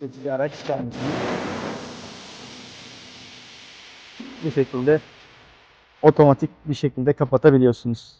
Üretici araç bir şekilde otomatik bir şekilde kapatabiliyorsunuz.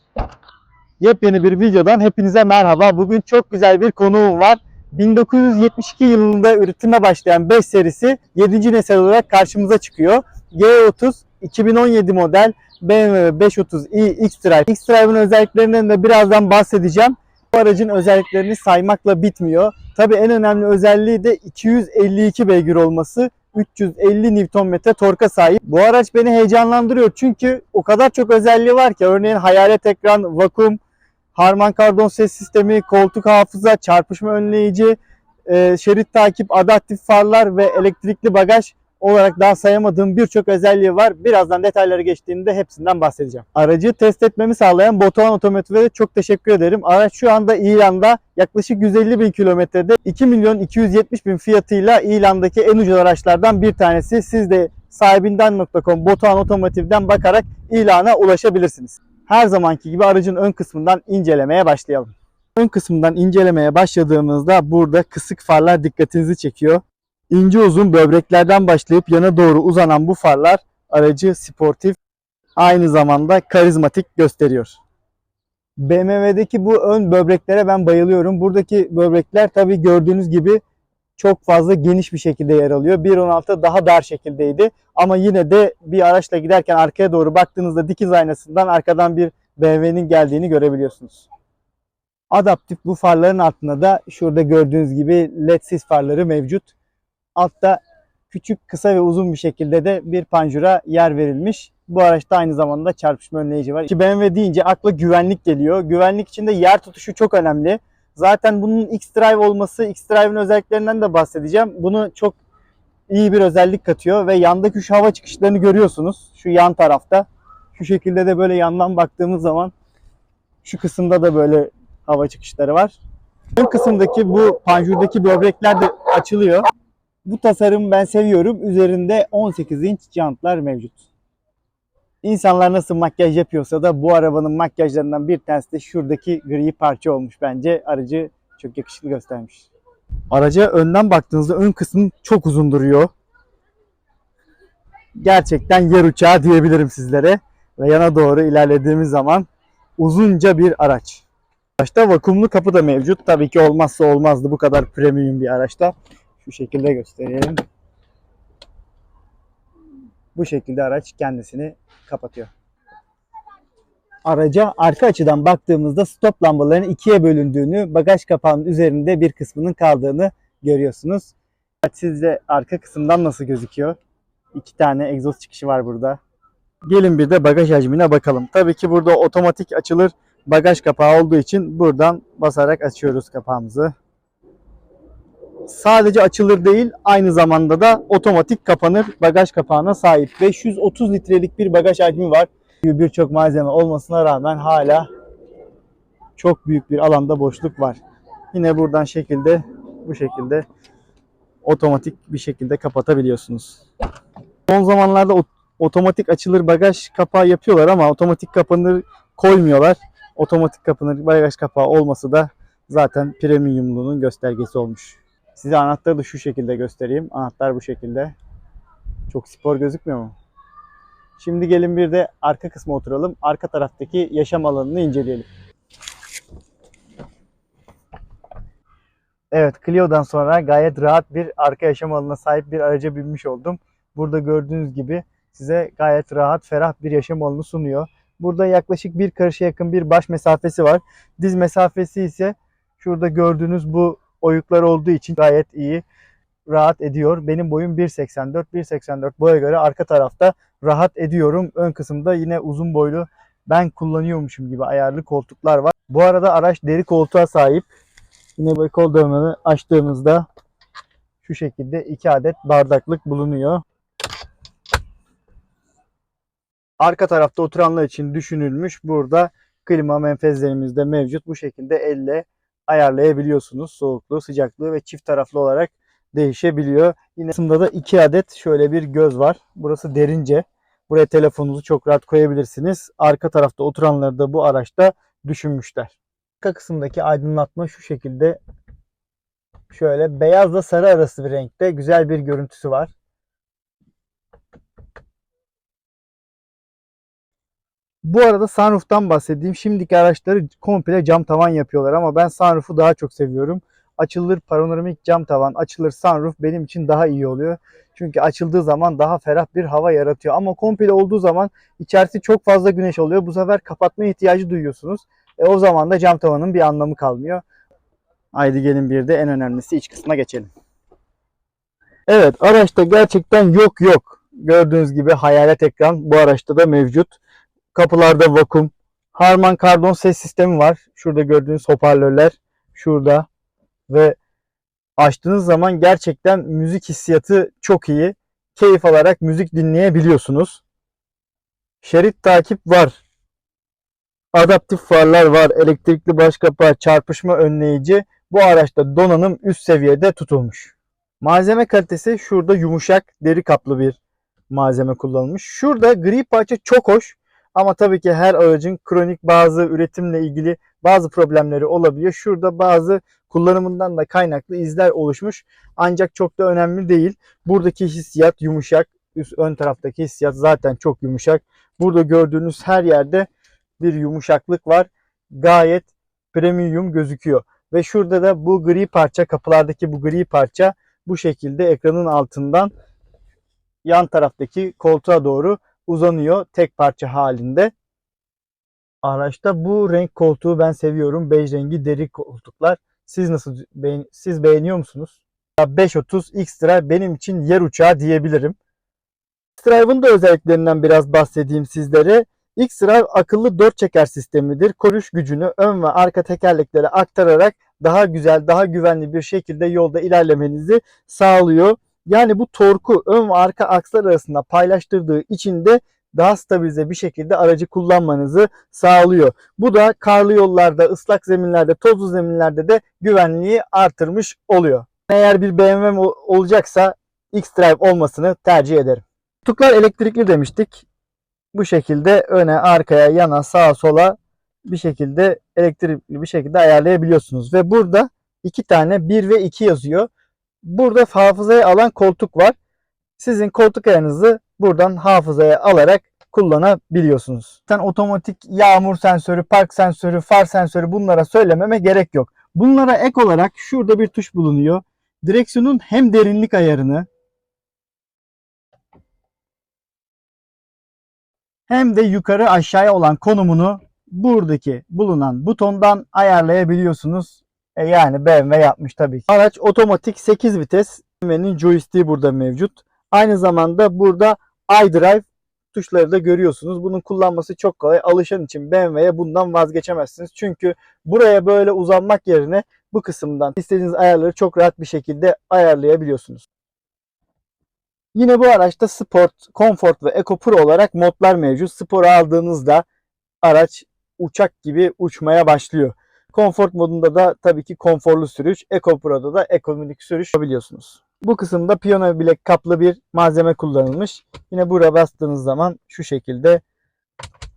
Yepyeni bir videodan hepinize merhaba. Bugün çok güzel bir konuğum var. 1972 yılında üretime başlayan 5 serisi 7. nesil olarak karşımıza çıkıyor. G30 2017 model BMW 530i X-Drive. X-Drive'ın özelliklerinden de birazdan bahsedeceğim. Bu aracın özelliklerini saymakla bitmiyor. Tabii en önemli özelliği de 252 beygir olması. 350 Nm torka sahip. Bu araç beni heyecanlandırıyor çünkü o kadar çok özelliği var ki örneğin hayalet ekran, vakum, Harman Kardon ses sistemi, koltuk hafıza, çarpışma önleyici, e, şerit takip, adaptif farlar ve elektrikli bagaj olarak daha sayamadığım birçok özelliği var. Birazdan detayları geçtiğinde hepsinden bahsedeceğim. Aracı test etmemi sağlayan Batuhan Otomotiv'e çok teşekkür ederim. Araç şu anda İlan'da yaklaşık 150 bin kilometrede 2 milyon 270 bin fiyatıyla İlan'daki en ucuz araçlardan bir tanesi. Siz de sahibinden.com Batuhan Otomotiv'den bakarak ilana ulaşabilirsiniz. Her zamanki gibi aracın ön kısmından incelemeye başlayalım. Ön kısmından incelemeye başladığımızda burada kısık farlar dikkatinizi çekiyor. İnce uzun böbreklerden başlayıp yana doğru uzanan bu farlar aracı sportif aynı zamanda karizmatik gösteriyor. BMW'deki bu ön böbreklere ben bayılıyorum. Buradaki böbrekler tabii gördüğünüz gibi çok fazla geniş bir şekilde yer alıyor. 1.16 daha dar şekildeydi. Ama yine de bir araçla giderken arkaya doğru baktığınızda dikiz aynasından arkadan bir BMW'nin geldiğini görebiliyorsunuz. Adaptif bu farların altında da şurada gördüğünüz gibi led sis farları mevcut. Altta küçük, kısa ve uzun bir şekilde de bir panjura yer verilmiş. Bu araçta aynı zamanda çarpışma önleyici var. Ki BMW deyince akla güvenlik geliyor. Güvenlik için de yer tutuşu çok önemli. Zaten bunun X-Drive olması, X-Drive'ın özelliklerinden de bahsedeceğim. Bunu çok iyi bir özellik katıyor ve yandaki şu hava çıkışlarını görüyorsunuz. Şu yan tarafta. Şu şekilde de böyle yandan baktığımız zaman şu kısımda da böyle hava çıkışları var. Ön kısımdaki bu panjurdaki böbrekler de açılıyor. Bu tasarımı ben seviyorum. Üzerinde 18 inç jantlar mevcut. İnsanlar nasıl makyaj yapıyorsa da bu arabanın makyajlarından bir tanesi de şuradaki gri parça olmuş bence. Aracı çok yakışıklı göstermiş. Araca önden baktığınızda ön kısım çok uzun duruyor. Gerçekten yer uçağı diyebilirim sizlere. Ve yana doğru ilerlediğimiz zaman uzunca bir araç. Araçta vakumlu kapı da mevcut. Tabii ki olmazsa olmazdı bu kadar premium bir araçta. Şu şekilde göstereyim. Bu şekilde araç kendisini kapatıyor. Araca arka açıdan baktığımızda stop lambalarının ikiye bölündüğünü, bagaj kapağının üzerinde bir kısmının kaldığını görüyorsunuz. Sizde arka kısımdan nasıl gözüküyor? İki tane egzoz çıkışı var burada. Gelin bir de bagaj hacmine bakalım. Tabii ki burada otomatik açılır bagaj kapağı olduğu için buradan basarak açıyoruz kapağımızı. Sadece açılır değil, aynı zamanda da otomatik kapanır bagaj kapağına sahip. 530 litrelik bir bagaj hacmi var. Birçok malzeme olmasına rağmen hala çok büyük bir alanda boşluk var. Yine buradan şekilde bu şekilde otomatik bir şekilde kapatabiliyorsunuz. Son zamanlarda ot- otomatik açılır bagaj kapağı yapıyorlar ama otomatik kapanır koymuyorlar. Otomatik kapanır bagaj kapağı olması da zaten premiumluğunun göstergesi olmuş. Size anahtarı da şu şekilde göstereyim. Anahtar bu şekilde. Çok spor gözükmüyor mu? Şimdi gelin bir de arka kısma oturalım. Arka taraftaki yaşam alanını inceleyelim. Evet, Clio'dan sonra gayet rahat bir arka yaşam alanına sahip bir araca binmiş oldum. Burada gördüğünüz gibi size gayet rahat, ferah bir yaşam alanı sunuyor. Burada yaklaşık bir karışa yakın bir baş mesafesi var. Diz mesafesi ise şurada gördüğünüz bu oyuklar olduğu için gayet iyi rahat ediyor. Benim boyum 1.84. 1.84 boya göre arka tarafta rahat ediyorum. Ön kısımda yine uzun boylu ben kullanıyormuşum gibi ayarlı koltuklar var. Bu arada araç deri koltuğa sahip. Yine böyle kol dövmeni açtığımızda şu şekilde iki adet bardaklık bulunuyor. Arka tarafta oturanlar için düşünülmüş. Burada klima menfezlerimiz de mevcut. Bu şekilde elle ayarlayabiliyorsunuz. Soğukluğu, sıcaklığı ve çift taraflı olarak değişebiliyor. Yine kısımda da iki adet şöyle bir göz var. Burası derince. Buraya telefonunuzu çok rahat koyabilirsiniz. Arka tarafta oturanları da bu araçta düşünmüşler. Arka kısımdaki aydınlatma şu şekilde Şöyle beyazla sarı arası bir renkte güzel bir görüntüsü var. Bu arada sunroof'tan bahsedeyim. Şimdiki araçları komple cam tavan yapıyorlar ama ben sunroof'u daha çok seviyorum. Açılır panoramik cam tavan, açılır sunroof benim için daha iyi oluyor. Çünkü açıldığı zaman daha ferah bir hava yaratıyor. Ama komple olduğu zaman içerisi çok fazla güneş oluyor. Bu sefer kapatma ihtiyacı duyuyorsunuz. E o zaman da cam tavanın bir anlamı kalmıyor. Haydi gelin bir de en önemlisi iç kısmına geçelim. Evet araçta gerçekten yok yok. Gördüğünüz gibi hayalet ekran bu araçta da mevcut. Kapılarda vakum. Harman Kardon ses sistemi var. Şurada gördüğünüz hoparlörler. Şurada. Ve açtığınız zaman gerçekten müzik hissiyatı çok iyi. Keyif alarak müzik dinleyebiliyorsunuz. Şerit takip var. Adaptif farlar var. Elektrikli baş kapağı, çarpışma önleyici. Bu araçta donanım üst seviyede tutulmuş. Malzeme kalitesi şurada yumuşak deri kaplı bir malzeme kullanılmış. Şurada gri parça çok hoş. Ama tabii ki her aracın kronik bazı üretimle ilgili bazı problemleri olabiliyor. Şurada bazı kullanımından da kaynaklı izler oluşmuş. Ancak çok da önemli değil. Buradaki hissiyat yumuşak. Üst ön taraftaki hissiyat zaten çok yumuşak. Burada gördüğünüz her yerde bir yumuşaklık var. Gayet premium gözüküyor. Ve şurada da bu gri parça, kapılardaki bu gri parça bu şekilde ekranın altından yan taraftaki koltuğa doğru uzanıyor tek parça halinde. Araçta bu renk koltuğu ben seviyorum. Bej rengi deri koltuklar. Siz nasıl beğen siz beğeniyor musunuz? 530 X-Drive benim için yer uçağı diyebilirim. X-Drive'ın da özelliklerinden biraz bahsedeyim sizlere. X-Drive akıllı 4 çeker sistemidir. Koruş gücünü ön ve arka tekerleklere aktararak daha güzel, daha güvenli bir şekilde yolda ilerlemenizi sağlıyor. Yani bu torku ön ve arka akslar arasında paylaştırdığı için de daha stabilize bir şekilde aracı kullanmanızı sağlıyor. Bu da karlı yollarda, ıslak zeminlerde, tozlu zeminlerde de güvenliği artırmış oluyor. Eğer bir BMW olacaksa X-Drive olmasını tercih ederim. Koltuklar elektrikli demiştik. Bu şekilde öne, arkaya, yana, sağa, sola bir şekilde elektrikli bir şekilde ayarlayabiliyorsunuz. Ve burada iki tane 1 ve 2 yazıyor. Burada hafızaya alan koltuk var. Sizin koltuk ayarınızı buradan hafızaya alarak kullanabiliyorsunuz. Sen otomatik yağmur sensörü, park sensörü, far sensörü bunlara söylememe gerek yok. Bunlara ek olarak şurada bir tuş bulunuyor. Direksiyonun hem derinlik ayarını hem de yukarı aşağıya olan konumunu buradaki bulunan butondan ayarlayabiliyorsunuz. E yani BMW yapmış tabii ki. Araç otomatik 8 vites. BMW'nin joystick'i burada mevcut. Aynı zamanda burada iDrive tuşları da görüyorsunuz. Bunun kullanması çok kolay. Alışan için BMW'ye bundan vazgeçemezsiniz. Çünkü buraya böyle uzanmak yerine bu kısımdan istediğiniz ayarları çok rahat bir şekilde ayarlayabiliyorsunuz. Yine bu araçta Sport, Comfort ve Eco Pro olarak modlar mevcut. Spor'u aldığınızda araç uçak gibi uçmaya başlıyor. Comfort modunda da tabii ki konforlu sürüş, Eco Pro'da da ekonomik sürüş yapabiliyorsunuz. Bu kısımda piyano bilek kaplı bir malzeme kullanılmış. Yine buraya bastığınız zaman şu şekilde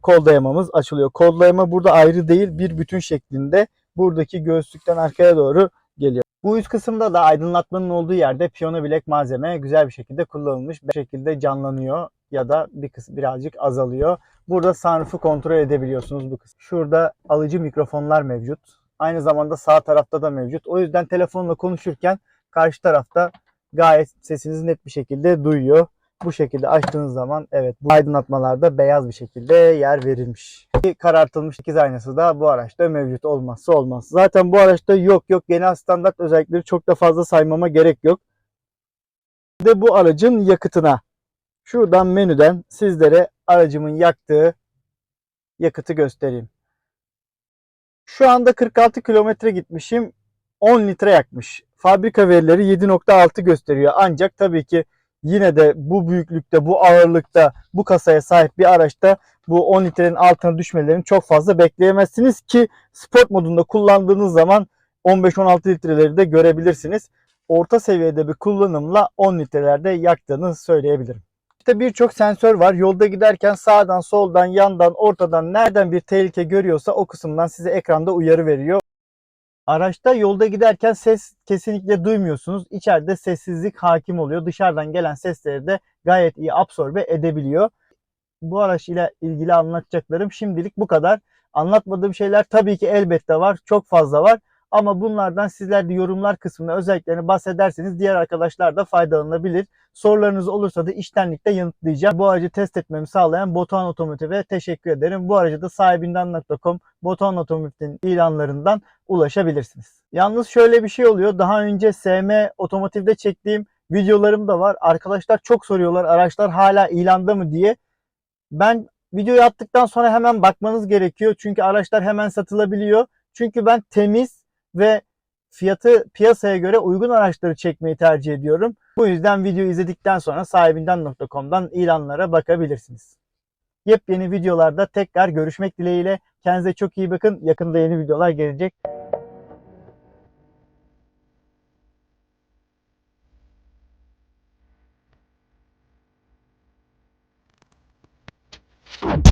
kol dayamamız açılıyor. Kol dayama burada ayrı değil bir bütün şeklinde buradaki göğüslükten arkaya doğru geliyor. Bu üst kısımda da aydınlatmanın olduğu yerde piyano bilek malzeme güzel bir şekilde kullanılmış. Bir şekilde canlanıyor ya da bir kısım birazcık azalıyor. Burada sunroof'u kontrol edebiliyorsunuz bu kısım. Şurada alıcı mikrofonlar mevcut. Aynı zamanda sağ tarafta da mevcut. O yüzden telefonla konuşurken karşı tarafta gayet sesinizi net bir şekilde duyuyor. Bu şekilde açtığınız zaman evet bu aydınlatmalarda beyaz bir şekilde yer verilmiş. Karartılmış dikiz aynası da bu araçta mevcut olmazsa olmaz. Zaten bu araçta yok yok genel standart özellikleri çok da fazla saymama gerek yok. De bu aracın yakıtına şuradan menüden sizlere aracımın yaktığı yakıtı göstereyim. Şu anda 46 kilometre gitmişim. 10 litre yakmış. Fabrika verileri 7.6 gösteriyor. Ancak tabii ki yine de bu büyüklükte, bu ağırlıkta, bu kasaya sahip bir araçta bu 10 litrenin altına düşmelerini çok fazla bekleyemezsiniz ki sport modunda kullandığınız zaman 15-16 litreleri de görebilirsiniz. Orta seviyede bir kullanımla 10 litrelerde yaktığını söyleyebilirim. İşte birçok sensör var. Yolda giderken sağdan, soldan, yandan, ortadan nereden bir tehlike görüyorsa o kısımdan size ekranda uyarı veriyor. Araçta yolda giderken ses kesinlikle duymuyorsunuz. İçeride sessizlik hakim oluyor. Dışarıdan gelen sesleri de gayet iyi absorbe edebiliyor. Bu araç ile ilgili anlatacaklarım şimdilik bu kadar. Anlatmadığım şeyler tabii ki elbette var. Çok fazla var. Ama bunlardan sizler de yorumlar kısmında özelliklerini bahsederseniz diğer arkadaşlar da faydalanabilir. Sorularınız olursa da iştenlikle yanıtlayacağım. Bu aracı test etmemi sağlayan Botan Otomotiv'e teşekkür ederim. Bu aracı da sahibinden.com Botan Otomotiv'in ilanlarından ulaşabilirsiniz. Yalnız şöyle bir şey oluyor. Daha önce SM Otomotiv'de çektiğim videolarım da var. Arkadaşlar çok soruyorlar araçlar hala ilanda mı diye. Ben videoyu attıktan sonra hemen bakmanız gerekiyor. Çünkü araçlar hemen satılabiliyor. Çünkü ben temiz ve fiyatı piyasaya göre uygun araçları çekmeyi tercih ediyorum. Bu yüzden videoyu izledikten sonra sahibinden.com'dan ilanlara bakabilirsiniz. Yepyeni videolarda tekrar görüşmek dileğiyle. Kendinize çok iyi bakın. Yakında yeni videolar gelecek.